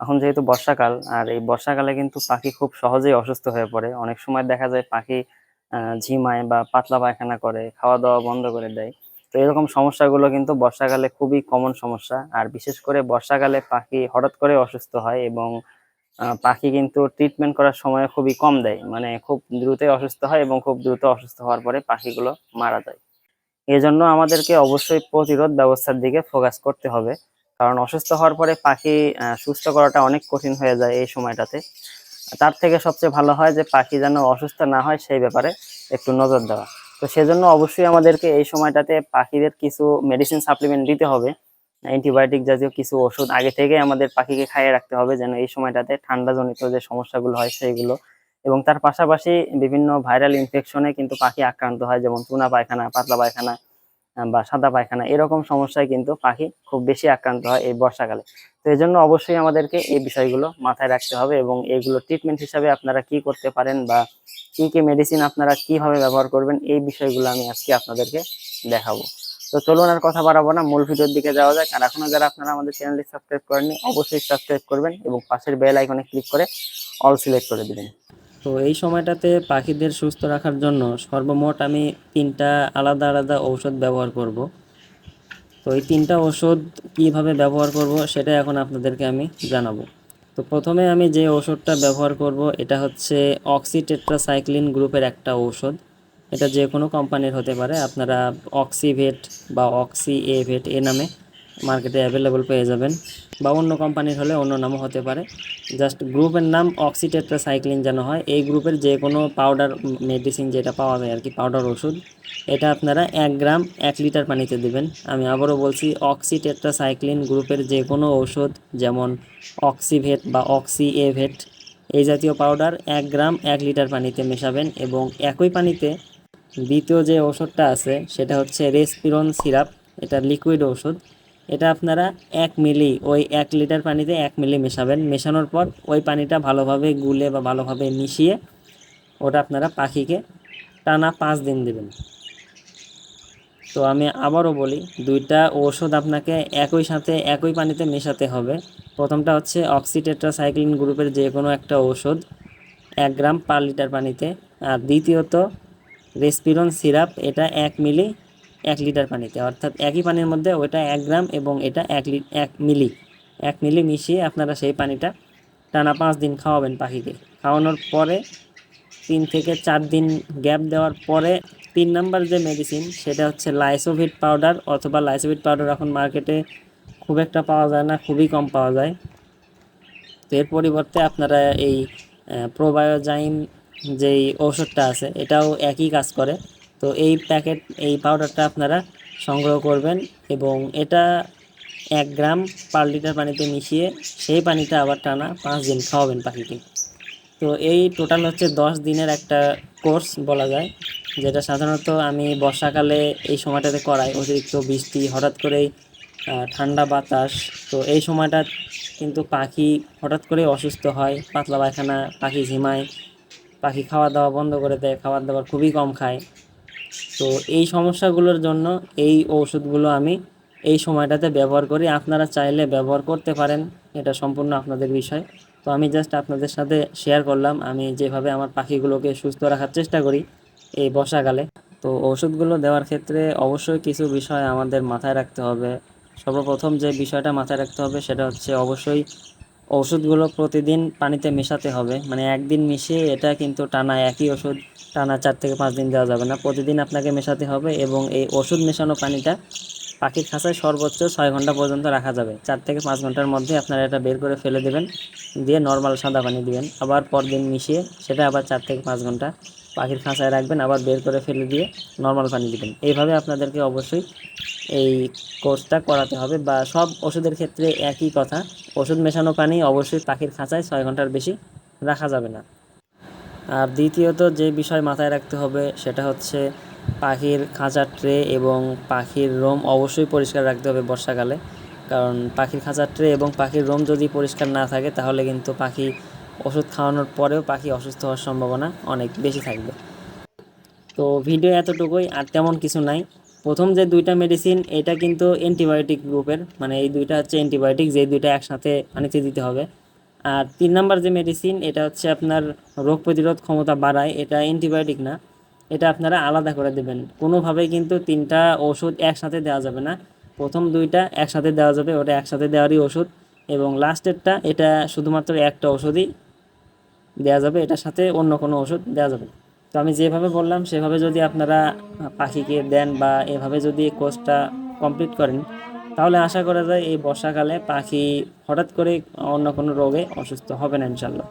এখন যেহেতু বর্ষাকাল, আর এই বর্ষাকালে কিন্তু পাখি খুব সহজেই অসুস্থ হয়ে পড়ে। অনেক সময় দেখা যায় পাখি ঝিমায় বা পাতলা পায়খানা করে খাওয়া দাওয়া বন্ধ করে দেয়। তো এরকম সমস্যাগুলো কিন্তু বর্ষাকালে খুবই কমন সমস্যা। আর বিশেষ করে বর্ষাকালে পাখি হঠাৎ করে অসুস্থ হয় এবং পাখি কিন্তু ট্রিটমেন্ট করার সময় খুবই কম দেয়। মানে খুব দ্রুতই অসুস্থ হয় এবং খুব দ্রুত অসুস্থ হওয়ার পরে পাখিগুলো মারা যায়। এজন্য আমাদেরকে অবশ্যই প্রতিরোধ ব্যবস্থার দিকে ফোকাস করতে হবে। কারণ অসুস্থ হওয়ার পরে পাখি সুস্থ করাটা অনেক কঠিন হয়ে যায় এই সময়টাতে। তার থেকে সবচেয়ে ভালো হয় যে পাখি যেন অসুস্থ না হয় সেই ব্যাপারে একটু নজর দেওয়া। তো সেজন্য অবশ্যই আমাদেরকে এই সময়টাতে পাখিদের কিছু মেডিসিন সাপ্লিমেন্ট দিতে হবে। অ্যান্টিবায়োটিক জাতীয় কিছু ওষুধ আগে থেকে আমাদের পাখিকে খাইয়ে রাখতে হবে যেন এই সময়টাতে ঠান্ডাজনিত যে সমস্যাগুলো হয় সেইগুলো। এবং তার পাশাপাশি বিভিন্ন ভাইরাল ইনফেকশনে কিন্তু পাখি আক্রান্ত হয়, যেমন চুনা পায়খানা, পাতলা পায়খানা বা সাদা পায়খানা, এরকম সমস্যায় কিন্তু পাখি খুব বেশি আক্রান্ত হয় এই বর্ষাকালে। তো এই জন্য অবশ্যই আমাদেরকে এই বিষয়গুলো মাথায় রাখতে হবে এবং এইগুলো ট্রিটমেন্ট হিসাবে আপনারা কি করতে পারেন বা কি কি মেডিসিন আপনারা কীভাবে ব্যবহার করবেন, এই বিষয়গুলো আমি আজকে আপনাদেরকে দেখাবো। তো চলুন আর কথা বাড়াবো না, মূল ভিডিওর দিকে যাওয়া যাক। আর এখনও যারা আপনারা আমাদের চ্যানেলটি সাবস্ক্রাইব করেননি, অবশ্যই সাবস্ক্রাইব করবেন এবং পাশের বেল আইকনে ক্লিক করে অল সিলেক্ট করে দিবেন। তো এই সময়টাতে পাখিদের সুস্থ রাখার জন্য সর্বমোট আমি তিনটা আলাদা আলাদা ঔষধ ব্যবহার করব। তো এই তিনটা ওষুধ কীভাবে ব্যবহার করব সেটা এখন আপনাদেরকে আমি জানাব। তো প্রথমে আমি যে ওষুধটা ব্যবহার করব এটা হচ্ছে অক্সিটেট্রাসাইক্লিন গ্রুপের একটা ঔষধ। এটা যে কোনো কোম্পানির হতে পারে, আপনারা অক্সিভেট বা অক্সি এভেট এ নামে মার্কেটে অ্যাভেলেবল পেয়ে যাবেন বা অন্য কোম্পানির হলে অন্য নামও হতে পারে। জাস্ট গ্রুপের নাম অক্সিটেট্রা সাইক্লিন যেন হয়, এই গ্রুপের যে কোনো পাউডার মেডিসিন যেটা পাওয়া যায় আর কি পাউডার ওষুধ, এটা আপনারা এক গ্রাম এক লিটার পানিতে দেবেন। আমি আবারও বলছি অক্সিটেট্রাসাইক্লিন গ্রুপের যে কোনো ঔষধ, যেমন অক্সিভেট বা অক্সি এভেট এই জাতীয় পাউডার এক গ্রাম এক লিটার পানিতে মেশাবেন এবং একই পানিতে দ্বিতীয় যে ওষুধটা আছে, সেটা হচ্ছে রেসপিরন সিরাপ, এটা লিকুইড ওষুধ এটা আপনারা এক মিলি, ওই এক লিটার পানিতে এক মিলি মেশাবেন। মেশানোর পর ওই পানিটা ভালোভাবে গুলে বা ভালোভাবে মিশিয়ে ওটা আপনারা পাখিকে টানা পাঁচ দিন দেবেন। তো আমি আবারও বলি, দুইটা ওষুধ আপনাকে একই সাথে একই পানিতে মেশাতে হবে। প্রথমটা হচ্ছে অক্সিটেট্রা অক্সিটেট্রাসাইক্লিন গ্রুপের যে কোনো একটা ওষুধ এক গ্রাম পার লিটার পানিতে। আর দ্বিতীয়ত রেসপিরন সিরাপ, এটা এক মিলি এক লিটার পানিতে। অর্থাৎ একই পানির মধ্যে ওটা এক গ্রাম এবং এটা এক লি, এক মিলি। এক মিলি মিশিয়ে আপনারা সেই পানিটা টানা পাঁচ দিন খাওয়াবেন পাখিকে। খাওয়ানোর পরে তিন থেকে চার দিন গ্যাপ দেওয়ার পরে তিন নাম্বার যে মেডিসিন সেটা হচ্ছে লাইসোভিট পাউডার অথবা লাইসোভিট পাউডার এখন মার্কেটে খুব একটা পাওয়া যায় না, খুবই কম পাওয়া যায়। তো এর পরিবর্তে আপনারা এই প্রোবায়োজাইম যেই ঔষধটা আছে, এটাও একই কাজ করে। তো এই প্যাকেট এই পাউডারটা আপনারা সংগ্রহ করবেন এবং এটা এক গ্রাম পার লিটার পানিতে মিশিয়ে সেই পানিটা আবার টানা পাঁচ দিন খাওয়াবেন পাখিকে। তো এই টোটাল হচ্ছে দশ দিনের একটা কোর্স বলা যায়, যেটা সাধারণত আমি বর্ষাকালে এই সময়টাতে করাই, অতিরিক্ত বৃষ্টি হঠাৎ করেই ঠান্ডা বাতাস, তো এই সময়টা কিন্তু পাখি হঠাৎ করে অসুস্থ হয়, পাতলা পায়খানা, পাখি ঝিমায়, পাখি খাওয়া দাওয়া বন্ধ করে দেয় খাবার দাবার খুবই কম খায়। তো এই সমস্যাগুলোর জন্য এই ওষুধগুলো আমি এই সময়টাতে ব্যবহার করি। আপনারা চাইলে ব্যবহার করতে পারেন, এটা সম্পূর্ণ আপনাদের বিষয়। তো আমি জাস্ট আপনাদের সাথে শেয়ার করলাম, আমি যেভাবে আমার পাখিগুলোকে সুস্থ রাখার চেষ্টা করি এই বর্ষাকালে। তো ওষুধগুলো দেওয়ার ক্ষেত্রে অবশ্যই কিছু বিষয় আমাদের মাথায় রাখতে হবে। সর্বপ্রথম যে বিষয়টা মাথায় রাখতে হবে সেটা হচ্ছে অবশ্যই ওষুধগুলো প্রতিদিন পানিতে মেশাতে হবে। মানে একদিন মিশিয়ে এটা কিন্তু টানা একই ওষুধ, টানা চার থেকে পাঁচ দিন দেওয়া যাবে না। প্রতিদিন আপনাকে মেশাতে হবে এবং এই ওষুধ মেশানো পানিটা পাখির খাঁচায় সর্বোচ্চ ছয় ঘণ্টা পর্যন্ত রাখা যাবে। চার থেকে পাঁচ ঘণ্টার মধ্যে আপনারা এটা বের করে ফেলে দেবেন, দিয়ে নর্মাল সাদা পানি দিবেন। আবার পরদিন মিশিয়ে সেটা আবার চার থেকে পাঁচ ঘণ্টা পাখির খাঁচায় রাখবেন, আবার বের করে ফেলে দিয়ে নর্মাল পানি দিবেন। এইভাবে আপনাদেরকে অবশ্যই এই কোর্সটা করাতে হবে বা সব ওষুধের ক্ষেত্রে একই কথা। ওষুধ মেশানো পানি অবশ্যই পাখির খাঁচায় ছয় ঘণ্টার বেশি রাখা যাবে না। আর দ্বিতীয়ত যে বিষয় মাথায় রাখতে হবে সেটা হচ্ছে পাখির খাঁচার ট্রে এবং পাখির রোম অবশ্যই পরিষ্কার রাখতে হবে বর্ষাকালে। কারণ পাখির খাঁচার ট্রে এবং পাখির রোম যদি পরিষ্কার না থাকে তাহলে কিন্তু পাখি ওষুধ খাওয়ানোর পরেও পাখি অসুস্থ হওয়ার সম্ভাবনা অনেক বেশি থাকবে। তো ভিডিও এতটুকুই, আর তেমন কিছু নাই। প্রথম যে দুইটা মেডিসিন এটা কিন্তু অ্যান্টিবায়োটিক গ্রুপের মানে এই দুইটা হচ্ছে অ্যান্টিবায়োটিক যে দুইটা একসাথে পানিতে দিতে হবে। আর তিন নাম্বার যে মেডিসিন এটা হচ্ছে আপনার রোগ প্রতিরোধ ক্ষমতা বাড়ায়, এটা অ্যান্টিবায়োটিক না। এটা আপনারা আলাদা করে দেবেন। কোনোভাবেই কিন্তু তিনটা ওষুধ একসাথে দেওয়া যাবে না। প্রথম দুইটা একসাথে দেওয়া যাবে, ওটা একসাথে দেওয়ারই ওষুধ। এবং লাস্টেরটা এটা শুধুমাত্র একটা ওষুধই দেওয়া যাবে, এটার সাথে অন্য কোনো ওষুধ দেওয়া যাবে না। তো আমি যেভাবে বললাম, সেভাবে যদি আপনারা পাখিকে দেন বা এভাবে যদি কোর্সটা কমপ্লিট করেন, তাহলে আশা করা যায় এই বর্ষাকালে পাখি হঠাৎ করে অন্য কোনো রোগে অসুস্থ হবে না ইনশাল্লাহ।